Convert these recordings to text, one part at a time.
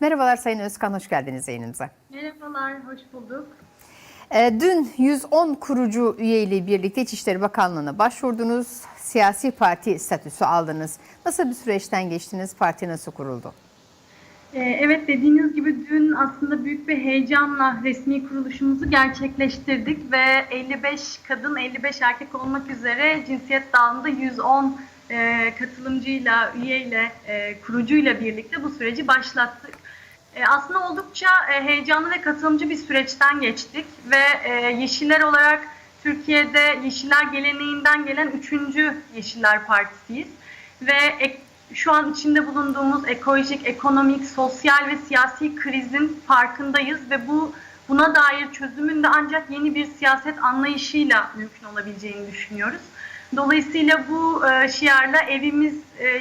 Merhabalar Sayın Özkan, hoş geldiniz yayınımıza. Merhabalar, hoş bulduk. Ee, Dün 110 kurucu üye ile birlikte İçişleri Bakanlığı'na başvurdunuz. Siyasi parti statüsü aldınız. Nasıl bir süreçten geçtiniz? Parti nasıl kuruldu? Ee, Evet dediğiniz gibi dün aslında büyük bir heyecanla resmi kuruluşumuzu gerçekleştirdik ve 55 kadın 55 erkek olmak üzere cinsiyet dağılımında 110 e, katılımcıyla, üyeyle, e, kurucuyla birlikte bu süreci başlattık. E, aslında oldukça e, heyecanlı ve katılımcı bir süreçten geçtik ve e, Yeşiller olarak Türkiye'de Yeşiller geleneğinden gelen 3. Yeşiller Partisiyiz ve şu an içinde bulunduğumuz ekolojik, ekonomik, sosyal ve siyasi krizin farkındayız ve bu buna dair çözümün de ancak yeni bir siyaset anlayışıyla mümkün olabileceğini düşünüyoruz. Dolayısıyla bu e, şiarla evimiz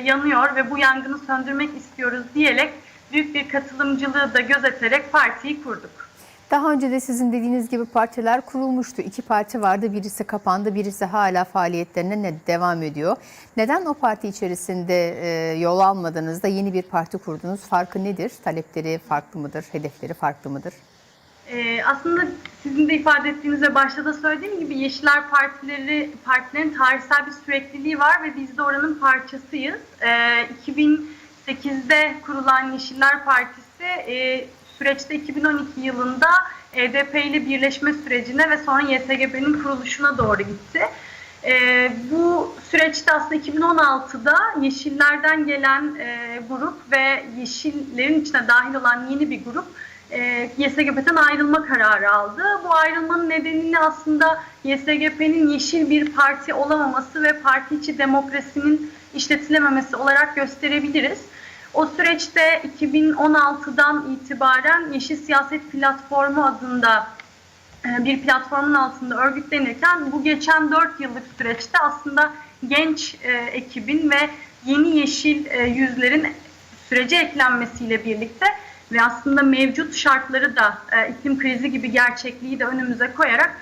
yanıyor ve bu yangını söndürmek istiyoruz diyerek büyük bir katılımcılığı da gözeterek partiyi kurduk. Daha önce de sizin dediğiniz gibi partiler kurulmuştu. İki parti vardı, birisi kapandı, birisi hala faaliyetlerine ne- devam ediyor. Neden o parti içerisinde e, yol almadınız da yeni bir parti kurdunuz? Farkı nedir? Talepleri farklı mıdır? Hedefleri farklı mıdır? Ee, aslında sizin de ifade ettiğiniz ve başta da söylediğim gibi Yeşiller Partileri partilerin tarihsel bir sürekliliği var ve biz de oranın parçasıyız. Ee, 2008'de kurulan Yeşiller Partisi e, süreçte 2012 yılında EDP ile birleşme sürecine ve sonra YSGB'nin kuruluşuna doğru gitti. Ee, bu süreçte aslında 2016'da Yeşillerden gelen e, grup ve Yeşillerin içine dahil olan yeni bir grup e, YSGB'den ayrılma kararı aldı. Bu ayrılmanın nedenini aslında YSGB'nin yeşil bir parti olamaması ve parti içi demokrasinin işletilememesi olarak gösterebiliriz. O süreçte 2016'dan itibaren Yeşil Siyaset Platformu adında e, bir platformun altında örgütlenirken bu geçen 4 yıllık süreçte aslında genç e, ekibin ve yeni yeşil e, yüzlerin sürece eklenmesiyle birlikte ve aslında mevcut şartları da iklim krizi gibi gerçekliği de önümüze koyarak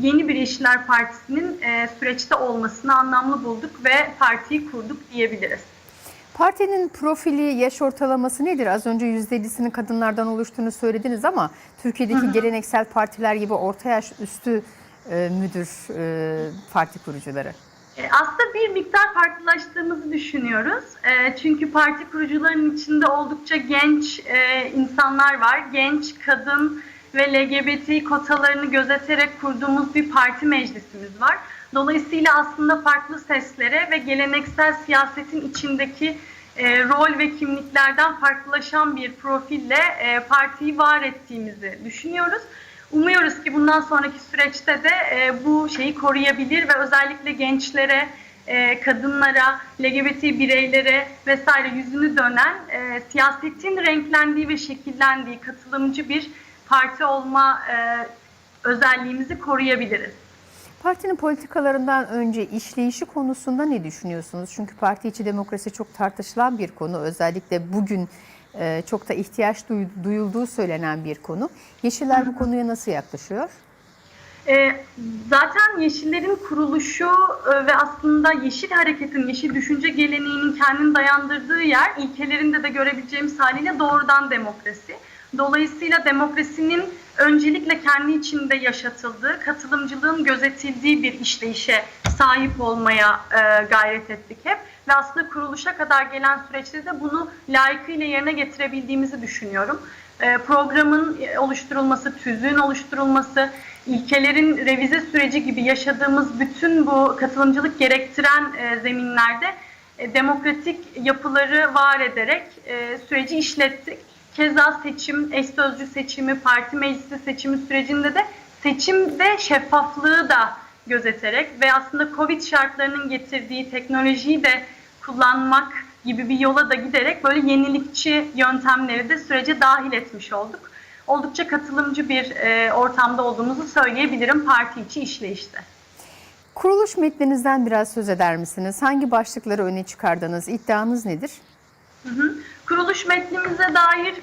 yeni bir Yeşiller Partisi'nin süreçte olmasını anlamlı bulduk ve partiyi kurduk diyebiliriz. Partinin profili, yaş ortalaması nedir? Az önce %50'sinin kadınlardan oluştuğunu söylediniz ama Türkiye'deki geleneksel partiler gibi orta yaş üstü e, müdür e, parti kurucuları? E, Aslında bir miktar farklılaştığımızı düşünüyoruz. E, Çünkü parti kurucularının içinde oldukça genç e, insanlar var. Genç, kadın ve LGBT kotalarını gözeterek kurduğumuz bir parti meclisimiz var. Dolayısıyla aslında farklı seslere ve geleneksel siyasetin içindeki e, rol ve kimliklerden farklılaşan bir profille e, partiyi var ettiğimizi düşünüyoruz. Umuyoruz ki bundan sonraki süreçte de e, bu şeyi koruyabilir ve özellikle gençlere, e, kadınlara, LGBT bireylere vesaire yüzünü dönen e, siyasetin renklendiği ve şekillendiği katılımcı bir parti olma e, özelliğimizi koruyabiliriz. Partinin politikalarından önce işleyişi konusunda ne düşünüyorsunuz? Çünkü parti içi demokrasi çok tartışılan bir konu. Özellikle bugün e, çok da ihtiyaç duy- duyulduğu söylenen bir konu. Yeşiller bu konuya nasıl yaklaşıyor? E, zaten Yeşillerin kuruluşu e, ve aslında Yeşil Hareket'in, Yeşil Düşünce geleneğinin kendini dayandırdığı yer ilkelerinde de görebileceğimiz haliyle doğrudan demokrasi. Dolayısıyla demokrasinin öncelikle kendi içinde yaşatıldığı, katılımcılığın gözetildiği bir işleyişe sahip olmaya e, gayret ettik hep. Ve aslında kuruluşa kadar gelen süreçte de bunu layıkıyla yerine getirebildiğimizi düşünüyorum. E, programın oluşturulması, tüzüğün oluşturulması, ilkelerin revize süreci gibi yaşadığımız bütün bu katılımcılık gerektiren e, zeminlerde e, demokratik yapıları var ederek e, süreci işlettik. Keza seçim, eş sözcü seçimi, parti meclisi seçimi sürecinde de seçimde şeffaflığı da gözeterek ve aslında Covid şartlarının getirdiği teknolojiyi de kullanmak gibi bir yola da giderek böyle yenilikçi yöntemleri de sürece dahil etmiş olduk. Oldukça katılımcı bir e, ortamda olduğumuzu söyleyebilirim parti içi işleyişte. Kuruluş metninizden biraz söz eder misiniz? Hangi başlıkları öne çıkardınız? İddianız nedir? Kuruluş metnimize dair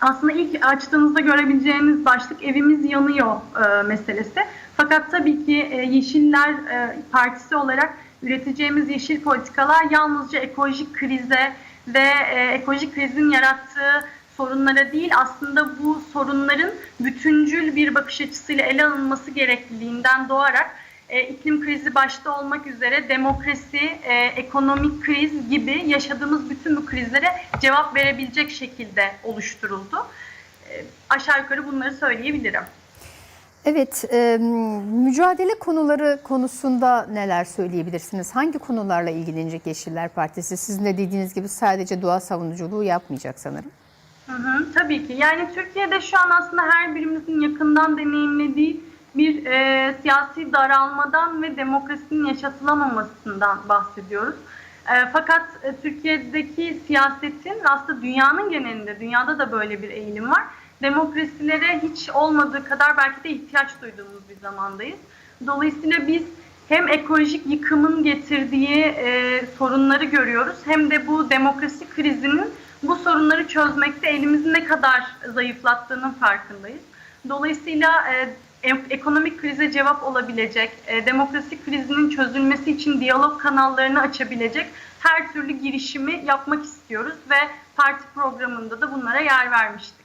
aslında ilk açtığınızda görebileceğiniz başlık evimiz yanıyor e, meselesi. Fakat tabii ki e, Yeşiller e, Partisi olarak üreteceğimiz yeşil politikalar yalnızca ekolojik krize ve e, ekolojik krizin yarattığı sorunlara değil aslında bu sorunların bütüncül bir bakış açısıyla ele alınması gerekliliğinden doğarak e, iklim krizi başta olmak üzere demokrasi, e, ekonomik kriz gibi yaşadığımız bütün bu krizlere cevap verebilecek şekilde oluşturuldu. E, aşağı yukarı bunları söyleyebilirim. Evet, e, mücadele konuları konusunda neler söyleyebilirsiniz? Hangi konularla ilgilenecek Yeşiller Partisi? Sizin de dediğiniz gibi sadece doğa savunuculuğu yapmayacak sanırım. Hı hı, tabii ki. Yani Türkiye'de şu an aslında her birimizin yakından deneyimlediği bir e, siyasi daralmadan ve demokrasinin yaşatılamamasından bahsediyoruz. E, fakat e, Türkiye'deki siyasetin aslında dünyanın genelinde, dünyada da böyle bir eğilim var. Demokrasilere hiç olmadığı kadar belki de ihtiyaç duyduğumuz bir zamandayız. Dolayısıyla biz hem ekolojik yıkımın getirdiği e, sorunları görüyoruz hem de bu demokrasi krizinin bu sorunları çözmekte elimizi ne kadar zayıflattığının farkındayız. Dolayısıyla e, ekonomik krize cevap olabilecek, e, demokrasi krizinin çözülmesi için diyalog kanallarını açabilecek her türlü girişimi yapmak istiyoruz ve parti programında da bunlara yer vermiştik.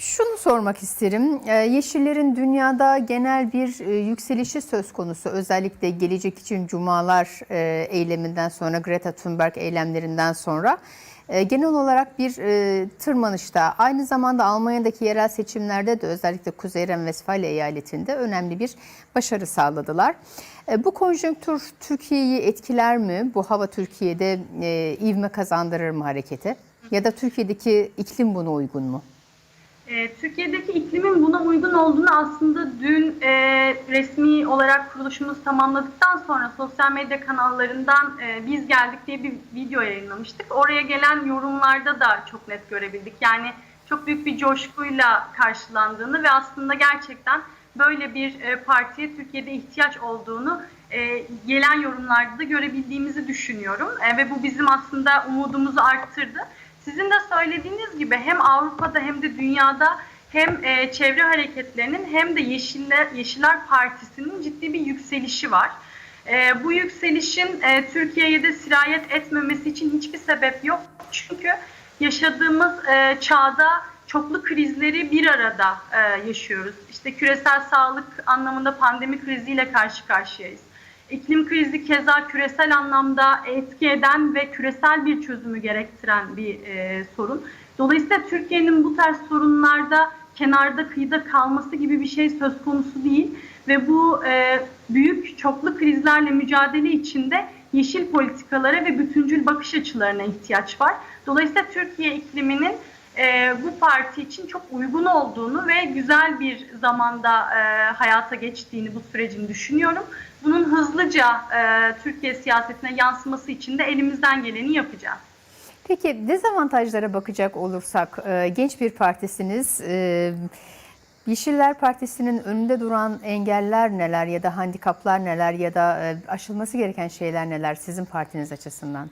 Şunu sormak isterim. Ee, Yeşillerin dünyada genel bir e, yükselişi söz konusu. Özellikle gelecek için Cumalar e, eyleminden sonra, Greta Thunberg eylemlerinden sonra e, genel olarak bir e, tırmanışta. Aynı zamanda Almanya'daki yerel seçimlerde de özellikle Kuzey Ren-Vesfalya eyaletinde önemli bir başarı sağladılar. E, Bu konjonktür Türkiye'yi etkiler mi? Bu hava Türkiye'de e, ivme kazandırır mı harekete? Ya da Türkiye'deki iklim buna uygun mu? E, Türkiye'deki iklimin buna uygun olduğunu aslında dün e, resmi olarak kuruluşumuz tamamladıktan sonra sosyal medya kanallarından e, biz geldik diye bir video yayınlamıştık. Oraya gelen yorumlarda da çok net görebildik. Yani çok büyük bir coşkuyla karşılandığını ve aslında gerçekten böyle bir e, partiye Türkiye'de ihtiyaç olduğunu e, gelen yorumlarda da görebildiğimizi düşünüyorum. E, ve bu bizim aslında umudumuzu arttırdı. Sizin de söylediğiniz gibi hem Avrupa'da hem de dünyada hem e, çevre hareketlerinin hem de Yeşiller, Yeşiller Partisi'nin ciddi bir yükselişi var. E, bu yükselişin e, Türkiye'ye de sirayet etmemesi için hiçbir sebep yok. Çünkü yaşadığımız e, çağda çoklu krizleri bir arada e, yaşıyoruz. İşte küresel sağlık anlamında pandemi kriziyle karşı karşıyayız. İklim krizi keza küresel anlamda etki eden ve küresel bir çözümü gerektiren bir e, sorun. Dolayısıyla Türkiye'nin bu tarz sorunlarda kenarda kıyıda kalması gibi bir şey söz konusu değil ve bu e, büyük çoklu krizlerle mücadele içinde yeşil politikalara ve bütüncül bakış açılarına ihtiyaç var. Dolayısıyla Türkiye ikliminin e, bu parti için çok uygun olduğunu ve güzel bir zamanda e, hayata geçtiğini bu sürecin düşünüyorum. Bunun hızlıca e, Türkiye siyasetine yansıması için de elimizden geleni yapacağız. Peki dezavantajlara bakacak olursak e, genç bir partisiniz. E, Yeşiller Partisi'nin önünde duran engeller neler ya da handikaplar neler ya da e, aşılması gereken şeyler neler sizin partiniz açısından?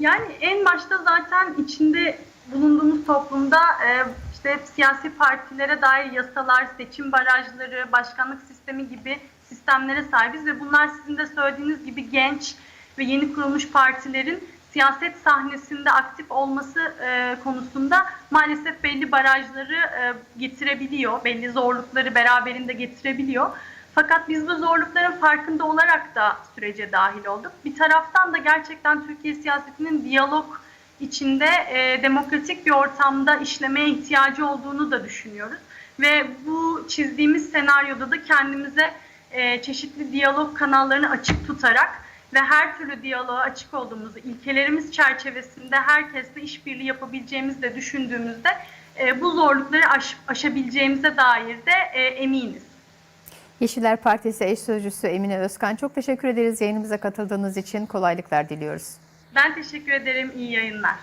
Yani en başta zaten içinde bulunduğumuz toplumda e, işte siyasi partilere dair yasalar, seçim barajları, başkanlık sistemi gibi sistemlere sahibiz ve bunlar sizin de söylediğiniz gibi genç ve yeni kurulmuş partilerin siyaset sahnesinde aktif olması e, konusunda maalesef belli barajları e, getirebiliyor, belli zorlukları beraberinde getirebiliyor. Fakat biz bu zorlukların farkında olarak da sürece dahil olduk. Bir taraftan da gerçekten Türkiye siyasetinin diyalog içinde e, demokratik bir ortamda işlemeye ihtiyacı olduğunu da düşünüyoruz. Ve bu çizdiğimiz senaryoda da kendimize e, çeşitli diyalog kanallarını açık tutarak ve her türlü diyaloğa açık olduğumuzu, ilkelerimiz çerçevesinde herkesle işbirliği yapabileceğimizi de düşündüğümüzde e, bu zorlukları aş, aşabileceğimize dair de e, eminiz. Yeşiller Partisi eş sözcüsü Emine Özkan çok teşekkür ederiz yayınımıza katıldığınız için kolaylıklar diliyoruz. Ben teşekkür ederim. İyi yayınlar.